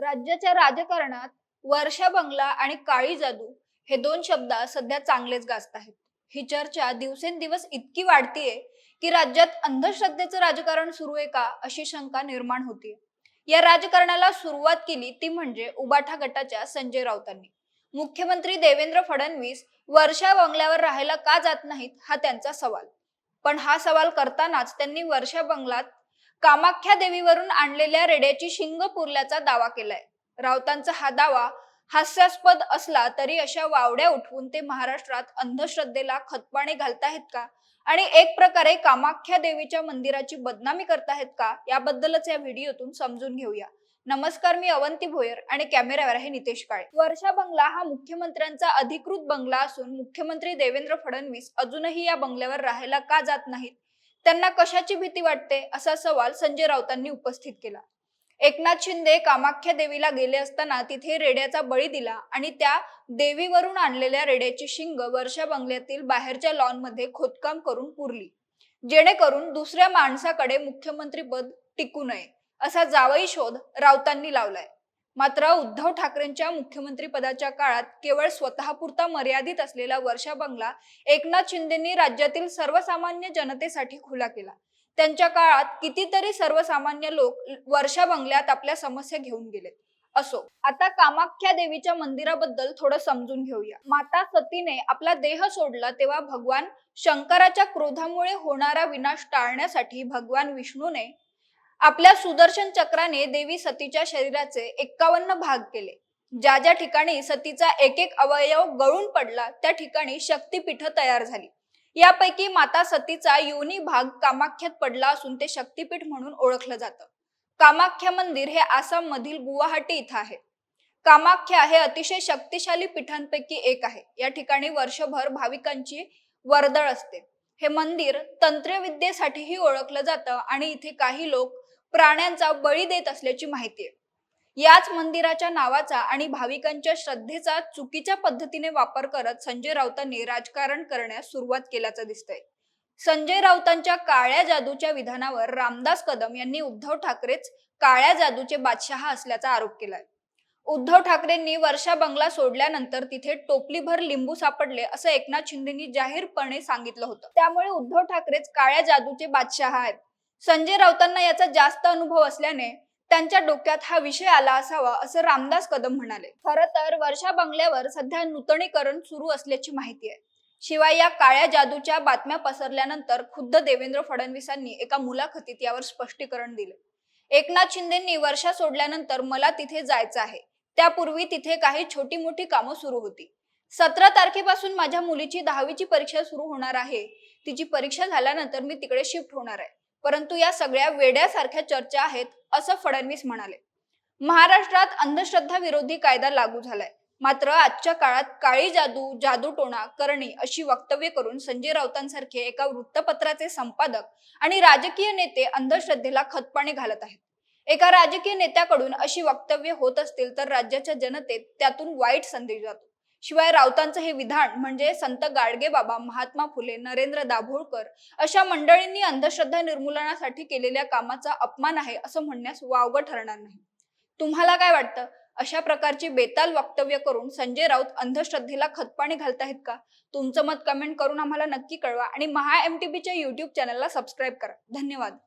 राज्याच्या राजकारणात वर्षा बंगला आणि काळी जादू हे दोन शब्द सध्या चांगलेच गाजत आहेत. ही चर्चा दिवसेंदिवस इतकी वाढतीये की राज्यात अंधश्रद्धेचं राजकारण सुरू आहे का अशी शंका निर्माण होतीये. या राजकारणाला सुरुवात केली ती म्हणजे उबाठा गटाच्या संजय राऊतांनी. मुख्यमंत्री देवेंद्र फडणवीस वर्षा बंगल्यावर राहायला का जात नाहीत हा त्यांचा सवाल. पण हा सवाल करतानाच त्यांनी वर्षा बंगलात कामाख्या देवीवरून आणलेल्या रेड्याची शिंग पुरल्याचा दावा केलाय. राऊतांचा हा दावा हास्यास्पद असला तरी अशा वावड्या उठवून ते महाराष्ट्रात अंधश्रद्धेला खतपाणी घालताहेत का? आणि एक प्रकारे कामाख्या देवीच्या मंदिराची बदनामी करताहेत का? याबद्दलच या व्हिडिओतून समजून घेऊया. नमस्कार मी अवंती भोयर आणि कॅमेऱ्यावर आहे नितेश काळे. वर्षा बंगला हा मुख्यमंत्र्यांचा अधिकृत बंगला असून मुख्यमंत्री देवेंद्र फडणवीस अजूनही या बंगल्यावर राहायला का जात नाहीत? त्यांना कशाची भीती वाटते? असा सवाल संजय राऊतांनी उपस्थित केला. एकनाथ शिंदे कामाख्या देवीला गेले असताना तिथे रेड्याचा बळी दिला आणि त्या देवीवरून आणलेल्या रेड्याची शिंग वर्षा बंगल्यातील बाहेरच्या लॉनमध्ये खोदकाम करून पुरली. जेणेकरून दुसऱ्या माणसाकडे मुख्यमंत्री पद टिकू नये असा जावई शोध राऊतांनी लावलाय. मात्र उद्धव ठाकरेंच्या मुख्यमंत्री पदाच्या काळात केवळ स्वतःपुरता मर्यादित असलेला वर्षा बंगला एकनाथ शिंदेंनी राज्यातील सर्वसामान्य जनतेसाठी खुला केला. त्यांच्या काळात कितीतरी सर्वसामान्य लोक वर्षा बंगल्यात आपल्या समस्या घेऊन गेलेत. असो आता कामाख्या देवीच्या मंदिराबद्दल थोडं समजून घेऊया. माता सतीने आपला देह सोडला तेव्हा भगवान शंकराच्या क्रोधामुळे होणारा विनाश टाळण्यासाठी भगवान विष्णूने आपल्या सुदर्शन चक्राने देवी सतीच्या शरीराचे एक्कावन्न भाग केले. ज्या ज्या ठिकाणी सतीचा एक एक अवयव गळून पडला त्या ठिकाणी शक्तीपीठ तयार झाली. यापैकी माता सतीचा योनी भाग कामाख्यात पडला असून ते शक्तीपीठ म्हणून ओळखलं जातं. कामाख्या मंदिर हे आसाम मधील गुवाहाटी इथं आहे. कामाख्या हे अतिशय शक्तिशाली पीठांपैकी एक आहे. या ठिकाणी वर्षभर भाविकांची वर्दळ असते. हे मंदिर तंत्रविद्येसाठीही ओळखलं जातं आणि इथे काही लोक प्राण्यांचा बळी देत असल्याची माहिती आहे. याच मंदिराच्या नावाचा आणि भाविकांच्या श्रद्धेचा चुकीच्या पद्धतीने वापर करत संजय राऊतांनी राजकारण करण्यास सुरुवात केल्याचं दिसतंय. संजय राऊतांच्या काळ्या जादूच्या विधानावर रामदास कदम यांनी उद्धव ठाकरेच काळ्या जादूचे बादशाह असल्याचा आरोप केलाय. उद्धव ठाकरेंनी वर्षा बंगला सोडल्यानंतर तिथे टोपलीभर लिंबू सापडले असं एकनाथ शिंदेनी जाहीरपणे सांगितलं होतं. त्यामुळे उद्धव ठाकरेच काळ्या जादूचे बादशहा आहेत. संजय राऊतांना याचा जास्त अनुभव असल्याने त्यांच्या डोक्यात हा विषय आला असावा असं रामदास कदम म्हणाले. खर तर वर्षा बंगल्यावर सध्या नूतनीकरण सुरू असल्याची माहिती आहे. शिवाय या काळ्या जादूच्या बातम्या पसरल्यानंतर खुद्द देवेंद्र फडणवीसांनी एका मुलाखतीत यावर स्पष्टीकरण दिले. एकनाथ शिंदेंनी वर्षा सोडल्यानंतर मला तिथे जायचं आहे. त्यापूर्वी तिथे काही छोटी मोठी कामं सुरू होती. सतरा तारखेपासून माझ्या मुलीची दहावीची परीक्षा सुरू होणार आहे. तिची परीक्षा झाल्यानंतर मी तिकडे शिफ्ट होणार आहे. परंतु या सगळ्या वेड्यासारख्या चर्चा आहेत असं फडणवीस म्हणाले. महाराष्ट्रात अंधश्रद्धा विरोधी कायदा लागू झालाय. मात्र आजच्या काळात काळी जादू जादूटोणा करणे अशी वक्तव्य करून संजय राऊतांसारखे एका वृत्तपत्राचे संपादक आणि राजकीय नेते अंधश्रद्धेला खतपाणी घालत आहेत. एका राजकीय नेत्याकडून अशी वक्तव्य होत असतील तर राज्याच्या जनतेत त्यातून वाईट संदेश जातो. शिवाय राऊतांचं हे विधान म्हणजे संत गाडगे बाबा महात्मा फुले नरेंद्र दाभोळकर अशा मंडळींनी अंधश्रद्धा निर्मूलनासाठी केलेल्या कामाचा अपमान आहे असं म्हणण्यास वावग ठरणार नाही. तुम्हाला काय वाटतं? अशा प्रकारची बेताल वक्तव्य करून संजय राऊत अंधश्रद्धेला खतपाणी घालताहेत का? तुमचं मत कमेंट करून आम्हाला नक्की कळवा आणि महा एम टी बीच्या युट्यूब चॅनलला सबस्क्राईब करा. धन्यवाद.